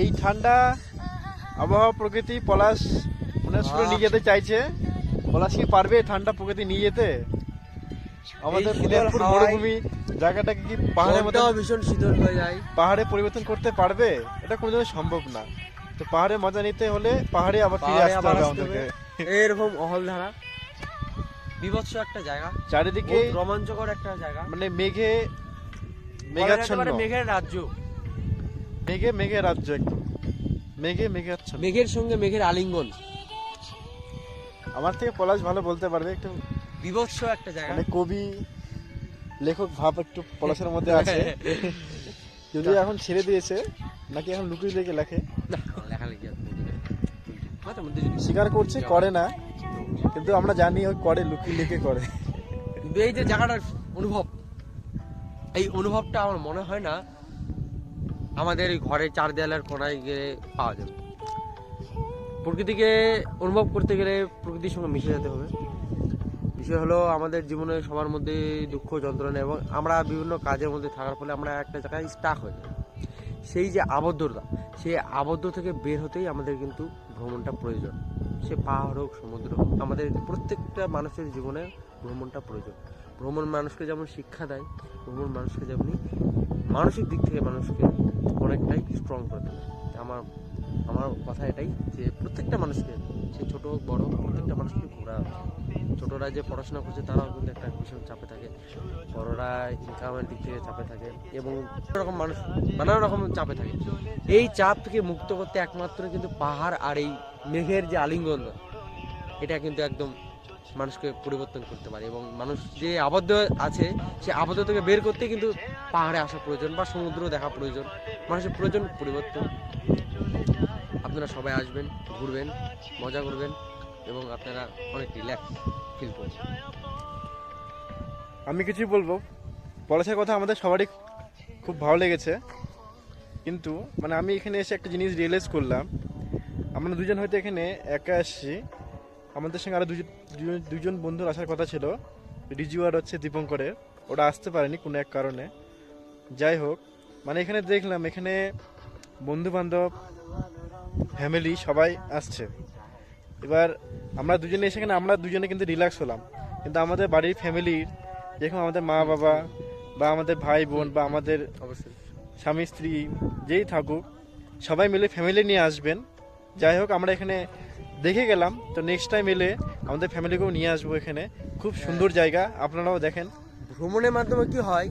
এই ঠান্ডা আবহাওয়া প্রকৃতি পলাশ মনে শুনে নিয়ে যেতে চাইছে। পলাশ কি পারবে ঠান্ডা প্রকৃতি নিয়ে যেতে? আমাদের দিনাজপুর মরুভূমি জায়গাটাকে কি পাহাড়ের মতো ভীষণ শীতল হয়ে যায়। পাহাড়ে পরিবর্তন করতে পারবে? এটা কোনোদিনও সম্ভব না। তো পাহাড়ে মজা নিতে হলে পাহাড়ে আবার ফিরে আসতে হবে আমাদেরকে। এরকম অহলধারা বিভৎস একটা জায়গা। চারিদিকে রোমাঞ্চকর একটা জায়গা। মানে মেঘে মেঘাচ্ছন্ন। মেঘের রাজ্য। মেঘে মেঘে রাজ্য একদম। মেঘে মেঘাচ্ছন্ন মেঘের সঙ্গে মেঘের আলিঙ্গন। আমার থেকে পলাশ ভালো বলতে পারবে একটু বিভৎস একটা জায়গা। মানে কবি লেখক ভাব একটু পলাশের মধ্যে আছে। যদিও এখন ছেড়ে দিয়েছে নাকি এখন লুকিয়ে লেগে লেখে। যদি- স্বীকার করছে করে না কিন্তু আমরা জানি ওই করে লুকিয়ে লিখে করে। কিন্তু এই যে জায়গাটার অনুভব এই অনুভবটা আমার মনে হয় না আমাদের ঘরের চার দেয়ালের কোনায় গেলে পাওয়া যাবে। প্রকৃতিকে অনুভব করতে গেলে প্রকৃতির সঙ্গে মিশে যেতে হবে। বিষয় হলো, আমাদের জীবনে সবার মধ্যে দুঃখ, যন্ত্রণা এবং আমরা বিভিন্ন কাজের মধ্যে থাকার ফলে আমরা একটা জায়গায় স্টাক হয়ে যাই। সেই যে আবদ্ধতা, সেই আবদ্ধ থেকে বের হতেই আমাদের কিন্তু ভ্রমণটা প্রয়োজন। সে পাহাড় হোক, সমুদ্র হোক, আমাদের প্রত্যেকটা মানুষের জীবনে ভ্রমণটা প্রয়োজন। ভ্রমণ মানুষকে যেমন শিক্ষা দেয়, ভ্রমণ মানুষকে যেমনি মানসিক দিক থেকে মানুষকে অনেকটাই স্ট্রং করে তোলে। আমার আমার কথা এটাই যে প্রত্যেকটা মানুষকে সে ছোট হোক বড় হোক, প্রত্যেকটা মানুষকে ঘোরা। ছোটরা যে পড়াশোনা করছে তারাও কিন্তু একটা ভীষণ চাপে থাকে। বড়রা ইনকামের দিক থেকে চাপে থাকে এবং রকম মানুষ নানা রকম চাপে থাকে। এই চাপ থেকে মুক্ত করতে একমাত্র কিন্তু পাহাড় আর এই মেঘের যে আলিঙ্গন এটা কিন্তু একদম মানুষকে পরিবর্তন করতে পারে এবং মানুষ যে আবদ্ধ আছে, সে আবদ্ধ থেকে বের করতে কিন্তু পাহাড়ে আসা প্রয়োজন বা সমুদ্র দেখা প্রয়োজন। মানুষের প্রয়োজন পরিবর্তন। আপনারা সবাই আসবেন, ঘুরবেন, মজা করবেন এবং আপনারা অনেক রিল্যাক্স ফিল করবেন। আমি কিছুই বলব। পলাশের কথা আমাদের সবারই খুব ভালো লেগেছে। কিন্তু মানে আমি এখানে এসে একটা জিনিস রিয়েলাইজ করলাম। আমরা দুজন হয়তো এখানে একা আসছি। আমাদের সঙ্গে আরও দুজন দুজন বন্ধুর আসার কথা ছিল। রিজু আর হচ্ছে দীপঙ্করের। ওটা আসতে পারেনি কোনো এক কারণে। যাই হোক মানে এখানে দেখলাম এখানে বন্ধু বান্ধব ফ্যামিলি সবাই আসছে। এবার আমরা দুজনে এসে এখানে আমরা দুজনে কিন্তু রিল্যাক্স হলাম। কিন্তু আমাদের বাড়ির ফ্যামিলির যেরকম আমাদের মা বাবা বা আমাদের ভাই বোন বা আমাদের স্বামী স্ত্রী যেই থাকুক সবাই মিলে ফ্যামিলি নিয়ে আসবেন। যাই হোক আমরা এখানে দেখে গেলাম। তো নেক্সট টাইম এলে আমাদের ফ্যামিলিকেও নিয়ে আসব এখানে। খুব সুন্দর জায়গা, আপনারাও দেখেন। ভ্রমণের মাধ্যমে কি হয়,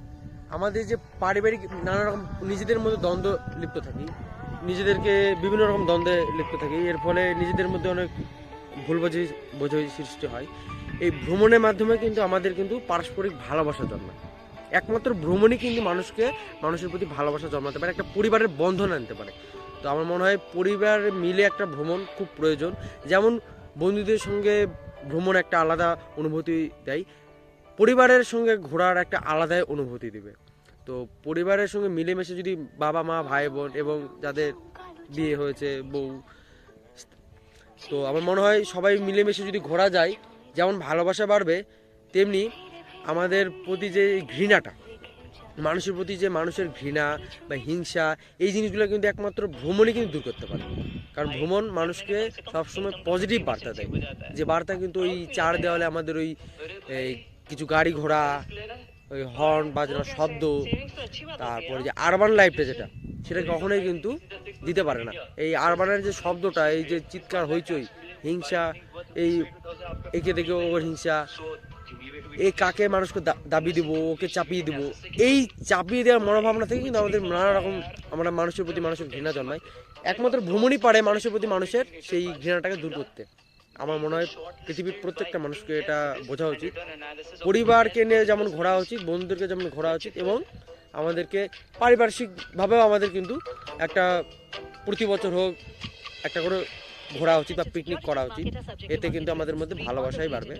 আমাদের যে পারিবারিক নানা রকম নিজেদের মধ্যে দ্বন্দ্ব লিপ্ত থাকি, নিজেদেরকে বিভিন্ন রকম দ্বন্দ্বে লিপ্ত থাকি, এর ফলে নিজেদের মধ্যে অনেক ভুল বোঝাই বোঝাই সৃষ্টি হয়। এই ভ্রমণের মাধ্যমে কিন্তু আমাদের কিন্তু পারস্পরিক ভালোবাসা জন্মায়। একমাত্র ভ্রমণই কিন্তু মানুষকে, মানুষের প্রতি ভালোবাসা জন্মাতে পারে, একটা পরিবারের বন্ধন আনতে পারে। তো আমার মনে হয় পরিবার মিলে একটা ভ্রমণ খুব প্রয়োজন। যেমন বন্ধুদের সঙ্গে ভ্রমণ একটা আলাদা অনুভূতি দেয়, পরিবারের সঙ্গে ঘোরার একটা আলাদাই অনুভূতি দিবে। তো পরিবারের সঙ্গে মিলেমিশে যদি বাবা, মা, ভাই, বোন এবং যাদের বিয়ে হয়েছে, বউ, তো আমার মনে হয় সবাই মিলেমিশে যদি ঘোরা যায়, যেমন ভালোবাসা বাড়বে, তেমনি আমাদের প্রতি যে ঘৃণাটা মানুষের প্রতি যে মানুষের ঘৃণা বা হিংসা, এই জিনিসগুলো কিন্তু একমাত্র ভ্রমণই কিন্তু দূর করতে পারে। কারণ ভ্রমণ মানুষকে সবসময় পজিটিভ বার্তা দেয়। যে বার্তা কিন্তু ওই চার দেওয়ালে আমাদের ওই কিছু গাড়ি ঘোড়া, ওই হর্ন বাজনা শব্দ, তারপরে যে আরবান লাইফটা যেটা, সেটা কখনোই কিন্তু দিতে পারে না। এই আরবানের যে শব্দটা, এই যে চিৎকার, হইচই, হিংসা, এই একে দেখে ওর হিংসা এই কাকে মানুষকে দাবি দিব, ওকে চাপিয়ে দিব? এই চাপিয়ে দেওয়ার মনোভাবনা থেকে কিন্তু আমাদের নানা রকম আমরা মানুষের প্রতি মানুষের ঘৃণা জন্মায়। একমাত্র ভ্রমণই পারে মানুষের প্রতি মানুষের সেই ঘৃণাটাকে দূর করতে। আমার মনে হয় পৃথিবীর প্রত্যেকটা মানুষকে এটা বোঝা উচিত। পরিবারকে নিয়ে যেমন ঘোরা উচিত, বন্ধুদেরকে যেমন ঘোরা উচিত এবং আমাদেরকে পারিপার্শ্বিকভাবেও আমাদের কিন্তু একটা প্রতি বছর হোক, একটা করে ঘোরা উচিত বা পিকনিক করা উচিত এতে কিন্তু আমাদের মধ্যে ভালোবাসাই বাড়বে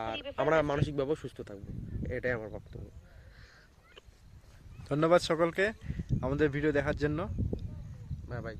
আর আমরা মানসিকভাবেও সুস্থ থাকব। এটাই আমার বক্তব্য। ধন্যবাদ সকলকে আমাদের ভিডিও দেখার জন্য। হ্যাঁ ভাই